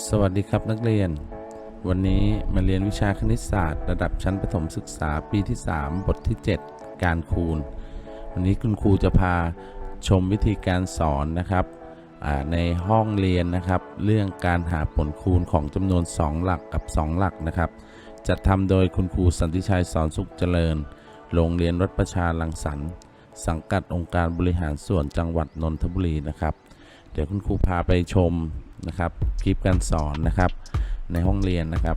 สวัสดีครับนักเรียน วันนี้มาเรียนวิชาคณิตศาสตร์ ระดับชั้นประถมศึกษาปีที่ 3 บทที่ 7 การคูณ วันนี้คุณครูจะพาชมวิธีการสอนนะครับในห้องเรียนนะครับ เรื่องการหาผลคูณของจำนวน 2 หลักกับ 2 หลักนะครับ จัดทำโดยคุณครูสันติชัยสอนสุขเจริญ โรงเรียนวัดประชาลังสรรค์สังกัดองค์การบริหารส่วนจังหวัดนนทบุรีนะครับ เดี๋ยวคุณครูพาไปชม นะครับคลิปการสอนนะครับ ในห้องเรียนนะครับ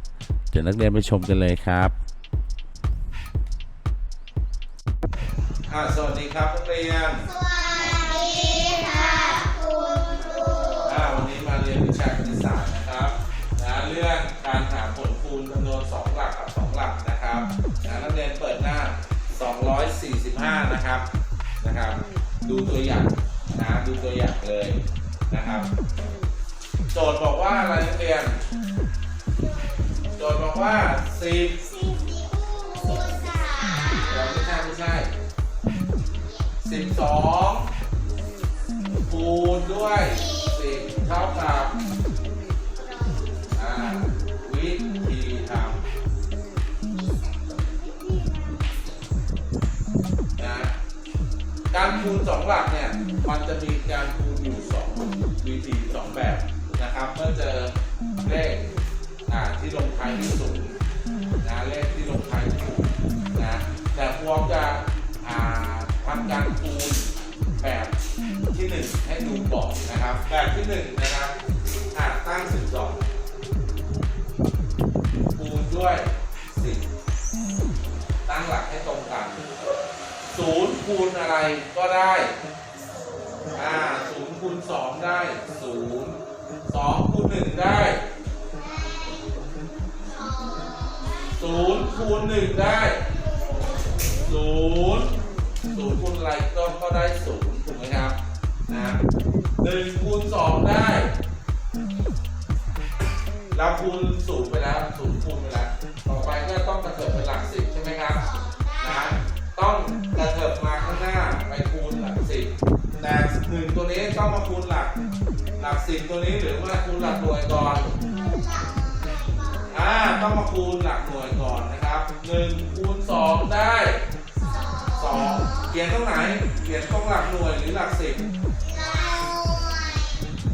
เดี๋ยวนักเรียนไปชมกันเลยครับอ่าสวัสดีครับนักเรียนสวัสดีค่ะคุณครูอ่าวันนี้มาเรียนวิชาคณิตศาสตร์นะครับนะเรื่องการหาผลคูณจำนวน 2 หลักกับ 2 หลักนะครับนะนักเรียนเปิดหน้า 245 นะครับนะครับ ดูตัวอย่างนะดูตัวอย่างเลยนะครับ โจทย์บอกว่าอะไรนักเรียน โจทย์บอกว่าสิบสามเราไม่ใช่ไม่ใช่สิบสองคูณด้วยสิบเท่ากับอ่าวิธีทำนะการคูณสองหลักเนี่ย มันจะมีการคู นะครับเมื่อเจอเลขอ่าที่ลงท้ายที่ศูนย์นะเลขที่ลงท้ายที่ศูนย์นะแต่พวกจะอ่าทำการคูณแบบที่หนึ่งให้ดูก่อนนะครับ แบบที่หนึ่งนะครับอ่าตั้งสิบสองคูณด้วยสิบตั้งหลักให้ตรงกันศูนย์คูณอะไรก็ได้อ่าศูนย์คูณสองได้ สองคูณหนึ่งได้ศูนย์คูณหนึ่งได้ศูนย์ศูนย์คูณอะไรก็ก็ได้ศูนย์ถูกไหมครับนะหนึ่งคูณสองได้เราคูณศูนย์ไปแล้วศูนย์คูณไปแล้วต่อไปก็ต้องกระเถิบเป็นหลักสิบใช่ไหมครับนะต้องกระเถิบมาข้างหน้าไปคูณหลักสิบแต่หนึ่งตัวนี้ต้องมาคูณหลัก หลักสิบตัวนี้หรือว่าคูณหลักหน่วยก่อน อ่า ต้องมาคูณหลักหน่วยก่อนนะครับหนึ่งคูณสองได้สองเขียนตรงไหน เขียนตรงหลักหน่วยหรือหลักสิบ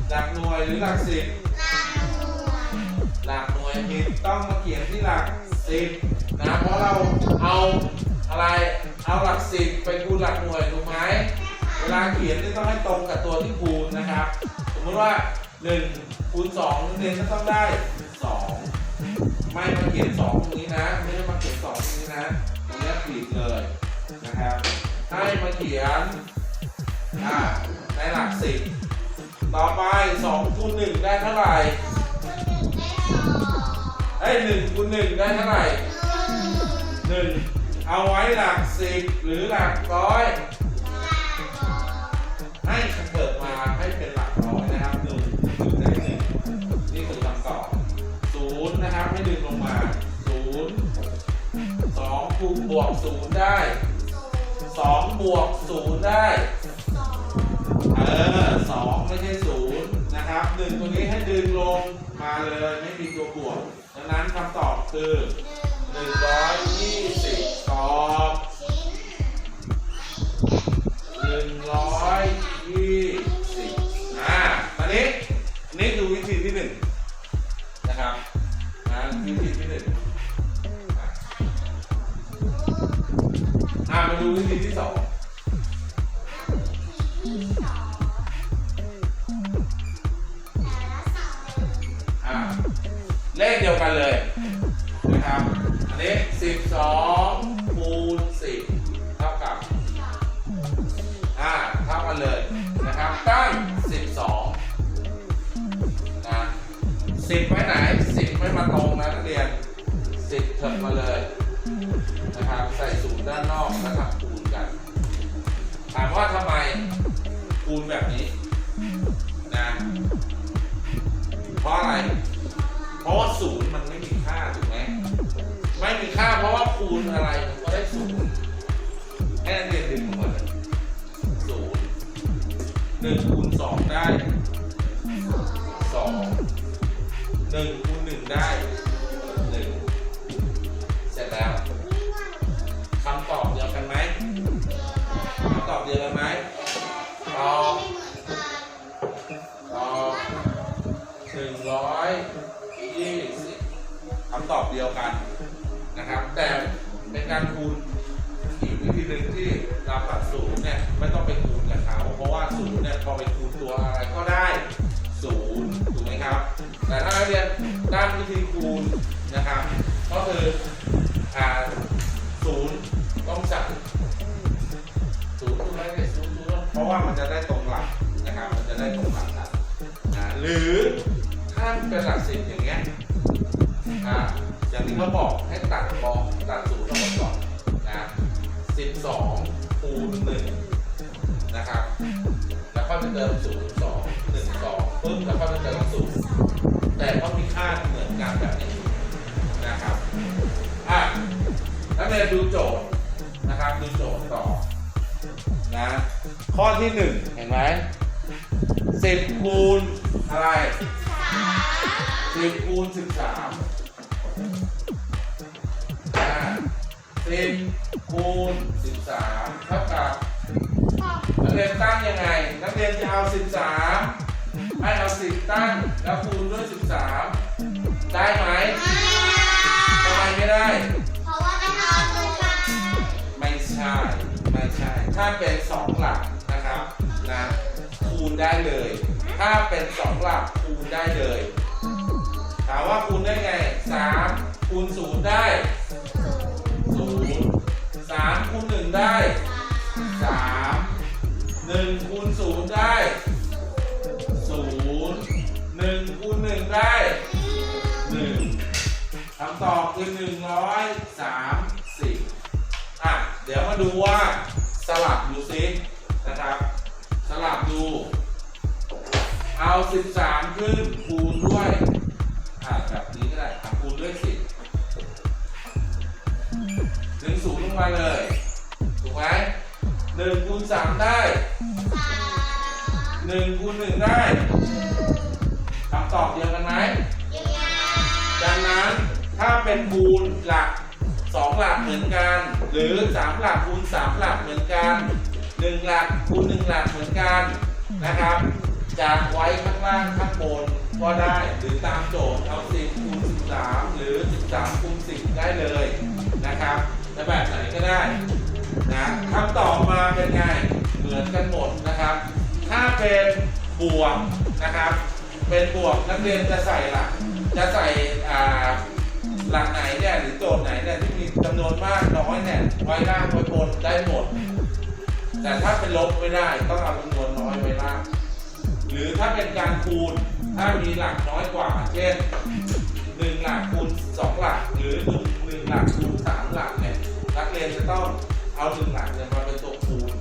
หลักหน่วยหรือหลักสิบหลักหน่วยผิดต้องมาเขียนที่หลักสิบนะ เพราะเราเอาอะไร เอาหลักสิบไปคูณหลักหน่วยถูกไหมเวลาเขียนนี่ต้องให้ตรงกับตัวที่คูณนะครับ มมติว่า1คูณ2นักเรียนก็ต้องได้2ไม่มาเขียน2ตรงนี้นะ ไม่ได้มาเขียน2ตรงนี้นะตรงนี้ผิดเลยนะครับ ให้มาเขียนอ่าในหลักสิบต่อไป2คูณ1ได้เท่าไหร่เอ้ย1คูณ1ได้เท่าไหร่1เอาไว้หลักสิบหรือหลักร้อยให้เนย์นะครับ ให้ดึงลงมาศูนย์สองคูณบวกศูนย์ได้สองบวกศูนย์ได้เออสองไม่ใช่ศูนย์นะครับหนึ่งตัวนี้ให้ดึงลงมาเลยไม่มีตัวบวกดังนั้นคำตอบคือหนึ่งร้อยยี่สิบตอบ ดูวิธีที่สองเลขเดียวกันเลยนะครับ อันนี้สิบสองคูณสิบเท่ากับ อ่า เท่ากันเลยนะครับ ตั้ง 12 นะ 10 ไว้ไหน 10 ไม่มาตรงนะนักเรียน 10เถิดมาเลย นะครับใส่ศูนย์ด้านนอกแล้วทำคูณกัน ถามว่าทำไมคูณแบบนี้ การคูณอีกวิธีหนึ่งที่เราตัดศูนย์เนี่ยไม่ต้องไปคูณกับเขาเพราะว่าศูนย์เนี่ยพอไปคูณตัวอะไรก็ได้ศูนย์ถูกไหมครับ แต่ถ้าเรียนด้านวิธีคูณนะครับ ก็คืออ่าศูนย์ต้องใส่ศูนย์คือไม่ได้ศูนย์ศูนย์เพราะว่ามันจะได้ตรงหลักนะครับ มันจะได้ตรงหลักนะหรือถ้าเป็นหลักสิบอย่างเงี้ยอ่าอย่างที่เขาบอกให้ตัดบอตัด สองคูณหนึ่งนะครับแล้วก็จะเติมงสองปึ๊บแล้วก็ไปเติม0แต่ต้องมีค่าเหมือนกันแบบนี้นะครับอะนักเรียนดูโจทย์นะครับดูโจทย์ต่อนะข้อที่หนึ่งเห็นไหมสิบคูณอะไรสิบคูณสิบสามสิบคูณสิ สามเท่ากับนักเรียนตั้งยังไง นักเรียนจะเอา13ให้เอา10ตั้งแล้วคูณด้วย13ได้ไหมทำไมไม่ได้ เพราะว่าไม่เอาตัวกลาไม่ใช่ไม่ใช่ ถ้าเป็น2หลักนะครับนะคูณได้เลย ถ้าเป็น2หลักคูณได้เลยถามว่าคูณได้ไง3คูณ0ได้ 3คูณ1ได้สามหนึ่งคูณศูนย์ได้ศูนย์หนึ่งคูณหนึ่งได้หนึ่งคำตอบคือหนึ่งร้อยสามสิบอะ เดี๋ยวมาดูว่าสลับดูซินะครับ สลับดู เอาสิบสามขึ้น นึ่งศูนย์ลงมาเลย ถูกไหมหนึ่งคูณสามได้หนึ่งคูณหนึ่งได้คำตอบเดียวกันไหมดังนั้นถ้าเป็นคูณหลักสองหลักเหมือนกัน หรือสามหลักคูณสามหลักเหมือนกันหนึ่งหลักคูณหนึ่งหลักเหมือนกันนะครับจะไว้ข้างล่างข้างบนก็ได้หรือตามโจทย์เอาสิบคูณสิบสามหรือสิบสามคูณสิบได้เลยนะครับ จะแบบไหนก็ได้นะคำตอบมาเป็นไงเหมือนกันหมดนะครับ ถ้าเป็นบวกนะครับ เป็นบวกนักเรียนจะใส่หลักจะใส่หลักไหนเนี่ยหรือโจทย์ไหนเนี่ยที่มีจำนวนมากน้อยเนี่ยไว้ล่างไว้บนได้หมด แต่ถ้าเป็นลบไม่ได้ต้องเอาจำนวนน้อยไว้ล่างหรือถ้าเป็นการคูณถ้ามีหลักน้อยกว่า เช่น 1 หลักคูณ2หลัก หรือ1หลักคูณ3 ต้องเอาหนึ่งหลักเนี่ยมาเป็นตัวคูณ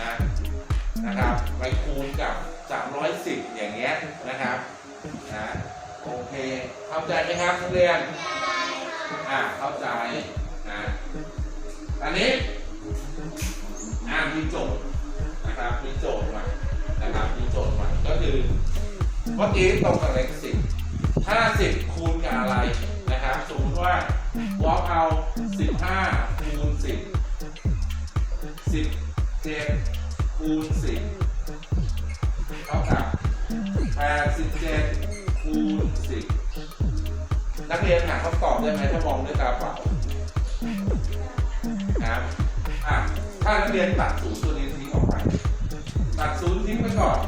นะนะครับไปคูณกับ 310 อย่างเงี้ยนะครับนะโอเคเข้าใจไหมครับนักเรียนอ่าเข้าใจนะอันนี้อ่ามีโจทย์นะครับมีโจทย์มานะครับมีโจทย์มาก็คือเมื่อกี้ตรงกับเลขสิบถ้าสิบคูณกับอะไรนะครับสมมติว่าวอล์กเอาสิบห้า เจ็ดคูณสิบเท่ากับแปดสิบเจ็ดคูณสิบนักเรียนหาคำตอบได้ไหมถ้ามองด้วยตาเปล่านะครับอะถ้านักเรียนตัดศูนย์ตัวนี้ทิ้งออกไป ตัดศูนย์ทิ้งไปก่อน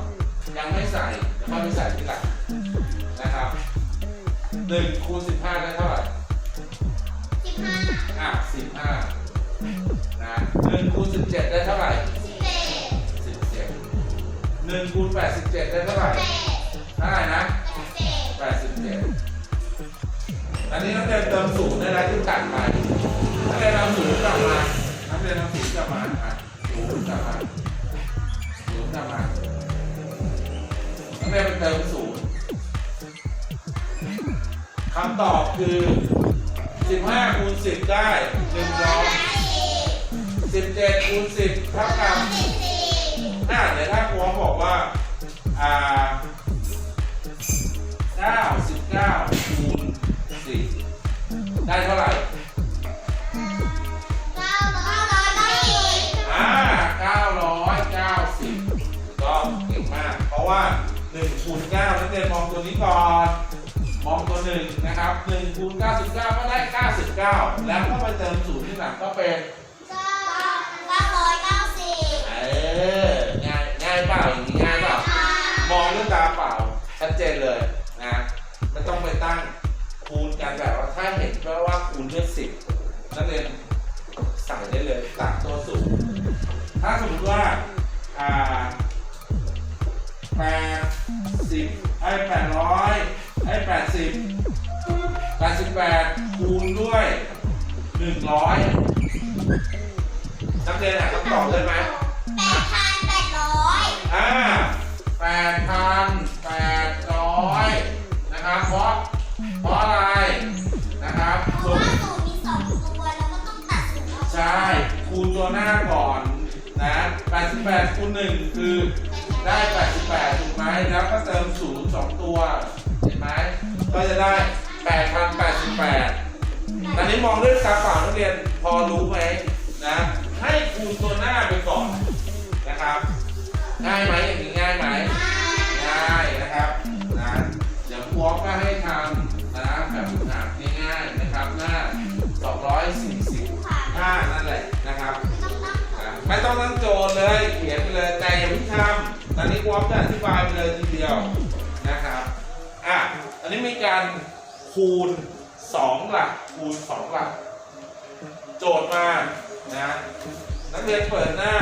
ยังไม่ใส่เดี๋ยวค่อยไปใส่ทีหลังนะครับหนึ่งคูณสิบห้าได้เท่าไหร่อะสิบห้านะหนึ่งคูณสิบเจ็ดได้เท่าไหร่สิบเจ็ด หนึ่งคูณแปดสิบเจ็ดได้เท่าไหร่เท่าไหร่นะแปดสิบเจ็ดอันนี้นักเรียนเติมศูนย์ได้แล้วที่ตัดไปนักเรียนเอาศูนย์กลับมานักเรียนเอาศูนย์กลับมาอะศูนย์กลับมาศูนย์กลับมานักเรียนไปเติมศูนย์คำตอบคือ15คูณ10ได้100 17คูณ10เท่ากับ อ่าเดี๋ยวถ้าครูบอกว่า อ่า9 19เท่าไหร่เก้าร้อยเก้าสิบอ่า990ก็เก่งมาก เพราะว่า1คูณ9นักเรียนมองตัวนี้ก่อนมองตัวหนึ่งนะครับ1คูณ99ก็ได้99แล้วก็ไปเติมศูนย์ที่หลังก็เป็นเก้าร้อยเก้าสิบเออายง่ายเปล่าอย่างนี้ง่ายเปล่ามองด้วยตาเปล่าชัดเจนเลยนะไม่ต้องไปตั้งคูณกันแบบว่าถ้าเห็นก็ว่าคูณด้วยสิบนักเรียนใส่ได้เลยตัดตัวสูงถ้าสมมติว่าอ่าแปดสิบไอ้แปดร้อยไอ้แปดสิบแปดสิบแปดคูณด้วยหนึ่งร้อยนักเรียนหาคำตอบเลยไหม แปดพันแปดร้อยนะครับ เพราะ เพราะอะไรนะครับ เพราะว่าสูตรมีสองตัวแล้วก็ต้องตัดสูตรออกใช่ คูณตัวหน้าก่อนนะ88คูณ1คือได้ 88 ถูกไหม แล้วก็เติม 0 2 ตัว เห็นไหม ก็จะได้ 8,088 ตอนนี้มองด้วยตาเป อนนี้ครูจะอธิบายไปเลยทีเดียวนะครับอะอันนี้มีการคูณ 2 หลักคูณ 2 หลัก โจทย์มานะนักเรียนเปิดหน้า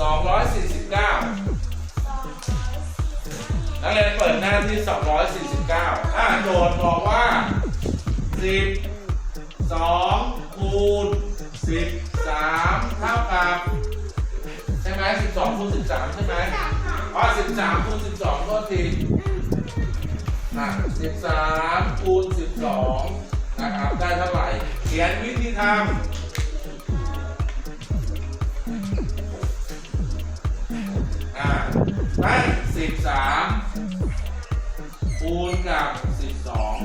249นักเรียนเปิดหน้าที่ 249 อ่าโจทย์บอกว่า 10 คูณ13ใช่ไหมอ๋อ13คูณ12ก็ทีอะ13คูณ12นะครับ ได้เท่าไหร่ เขียนวิธีทำอ่าได้สิบสามคูณกับสิบสอง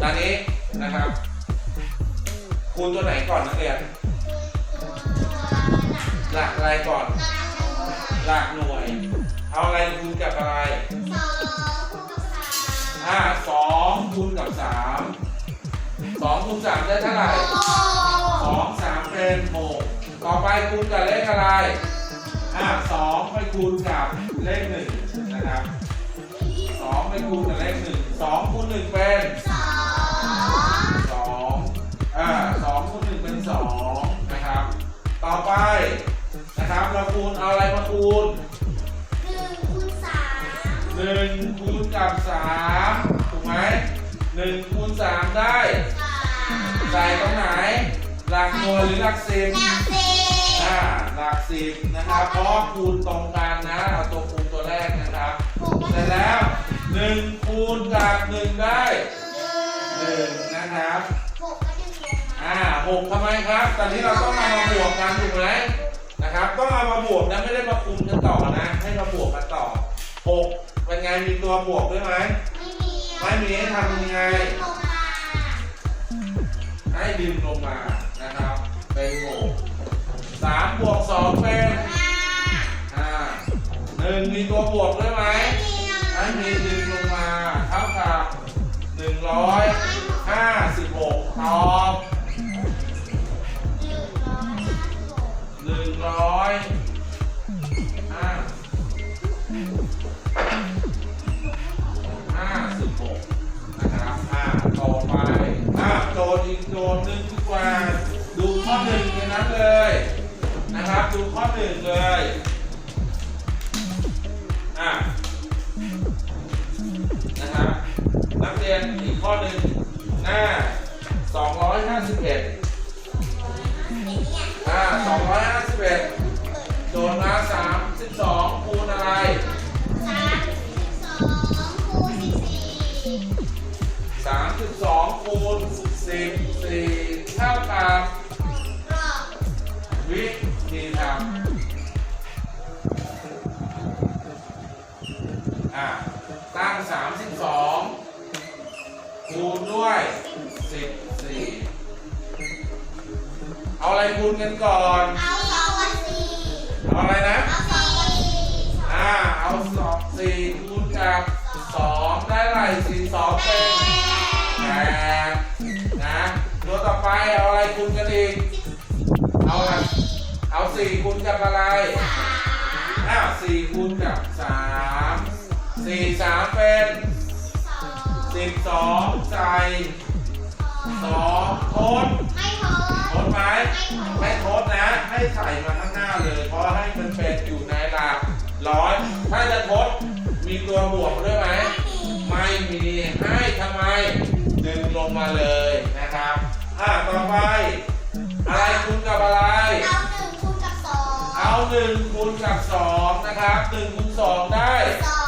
ตอนนี้นะครับ คูณตัวไหนก่อนนักเรียน หลักอะไรก่อน หลักหน่วย เอาอะไรคูณกับอะไรอ่าสองคูณกับสามสองคูณสามได้เท่าไหร่สองสามเป็นหกต่อไปคูณกับเลขอะไรอ่าสองไปคูณกับเลขหนึ่งนะครับสองไปคูณกับเลขหนึ่งสองคูณหนึ่งเป็น ครับเราคูณ เอาอะไรมาคูณหนึ่งคูณกับสามถูกไหมหนึ่งคูณสามได้ใส่ตรงไหน หลักหน่วยหรือหลักสิบอ่าหลักสิบนะครับ เพราะคูณตรงกันนะ เอาตัวคูณตัวแรกนะครับ เสร็จแล้วหนึ่งคูณกับหนึ่งได้หนึ่งนะครับอ่าหกทำไมครับ ตอนนี้เราต้องเอามาบวกกันถูกไหม นะครับต้องเอามาบวกนะไม่ได้มาคูณกันต่อนะ ให้มาบวกกันต่อหกเป็นไงมีตัวบวกด้วยไหมไม่มีให้ทำยังไง ให้ดึงลงมานะครับ เป็นหกสามบวกสองเป็นห้าหนึ่งมีตัวบวกด้วยไหมให้มีดึงลงมาเท่ากับหนึ่งร้อยห้าสิบหกตอบ ห้าสิบหกนะครับอ่าต่อไปอ่าโจทย์อีกโจทย์หนึ่งดีกว่า ดูข้อหนึ่งในนั้นเลย นะครับ ดูข้อหนึ่งเลย อ่านะครับนักเรียนอีกข้อหนึ่งหน้า 251อ่า251 โจทย์มา32คูณอะไร32คูณ14เท่ากับวิธีทำอะตั้งสามสิบสองคูณด้วยสิบสี่เอาอะไรคูณกันก่อน เอา เอาอะไรนะเอาสองสี่อ่า เอาสองสี่คูณกับสองได้ไรสี่สองเป็นแปดนะตัวต่อไปเอาอะไรคูณกันอีก เอาอะไรเอาสี่คูณกับอะไรอ้าวสี่คูณกับสามสี่สามเป็นสิบสองใส่ สองโทษไม่โทโทษษไหมไม่โทษนะ ให้ใส่มาข้างหน้าเลย เพราะให้มันเป็นอยู่ในหลักร้อยถ้าจะทดมีตัวบวกด้วยไหม ไม่มีให้ทำไม ดึงลงมาเลยนะครับ อ่าต่อไป อะไรคูณกับอะไร เอาหนึ่งคูณกับสองเอาหนึ่งคูณกับสองนะครับหนึ่งคูณสองได้สองสอง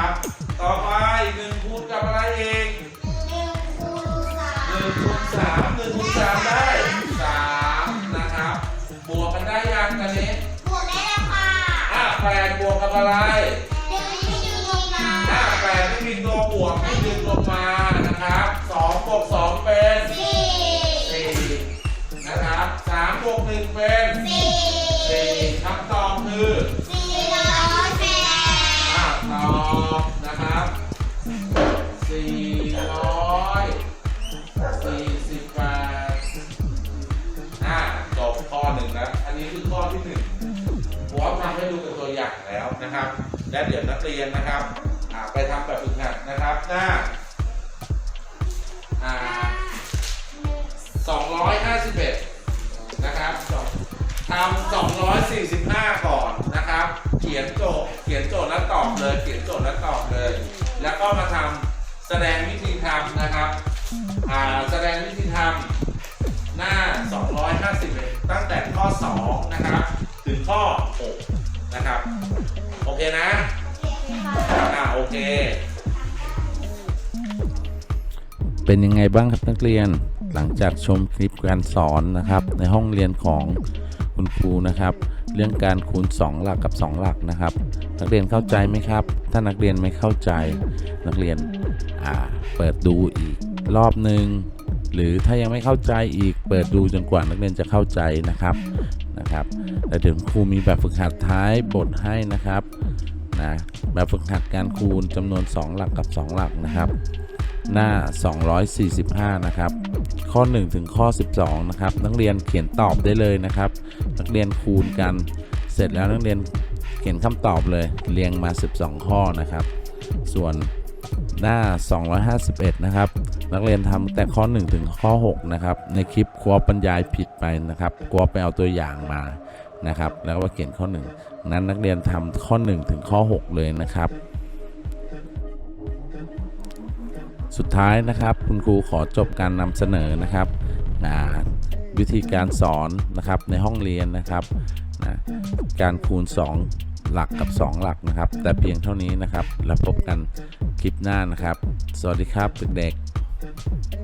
นะครับ ต่อไปหนึ่งคูณกับอะไรอีกหนึ่งคูณสามหนึ่งคูณสามหนึ่งคูณสามได้สามนะครับ บวกกันได้ยังกันนี้บวกได้แล้วค่ะอ่าแปดบวกกับอะไรดึงให้ดึงลงมาอ่าแปดไม่มีตัวบวกให้ดึงลงมานะครับสองบวกสองเป็นสี่สี่นะครับสามบวกหนึ่งเป็นสี่สี่ อ่าแสดงวิธีทำหน้า 251ตั้งแต่ข้อ 2 นะครับ ถึงข้อ 6 นะครับ โอเคนะอ่าโอเค เป็นยังไงบ้างครับนักเรียนหลังจากชมคลิปการสอนนะครับ ในห้องเรียนของคุณครูนะครับ เรื่องการคูณ 2 หลักกับ 2 หลักนะครับ นักเรียนเข้าใจไหมครับ ถ้านักเรียนไม่เข้าใจ นักเรียนอ่าเปิดดูอีก รอบหนึ่งหรือถ้ายังไม่เข้าใจอีกเปิดดูจนกว่านักเรียนจะเข้าใจนะครับนะครับแล้วเดี๋ยวครูมีแบบฝึกหัดท้ายบทให้นะครับนะแบบฝึกหัดการคูณจำนวน 2 หลักกับ 2 หลักนะครับ หน้า 245 นะครับ ข้อ 1 ถึงข้อ 12 นะครับ นักเรียนเขียนตอบได้เลยนะครับ นักเรียนคูณกันเสร็จแล้วนักเรียนเขียนคำตอบเลยเรียงมา 12 ข้อนะครับ ส่วน หน้า 251 นะครับ นักเรียนทำแต่ข้อ 1 ถึงข้อ 6 นะครับ ในคลิปครัวบรรยายผิดไปนะครับครัวไปเอาตัวอย่างมานะครับ แล้วก็เขียนข้อ 1 นั้นนักเรียนทำข้อ 1 ถึงข้อ 6 เลยนะครับ สุดท้ายนะครับ คุณครูขอจบการนำเสนอนะครับอ่าวิธีการสอนนะครับในห้องเรียนนะครับนะการคูณ 2 หลักกับ 2 หลักนะครับ แต่เพียงเท่านี้นะครับ แล้วพบกัน คลิปหน้านะครับ สวัสดีครับเด็กๆ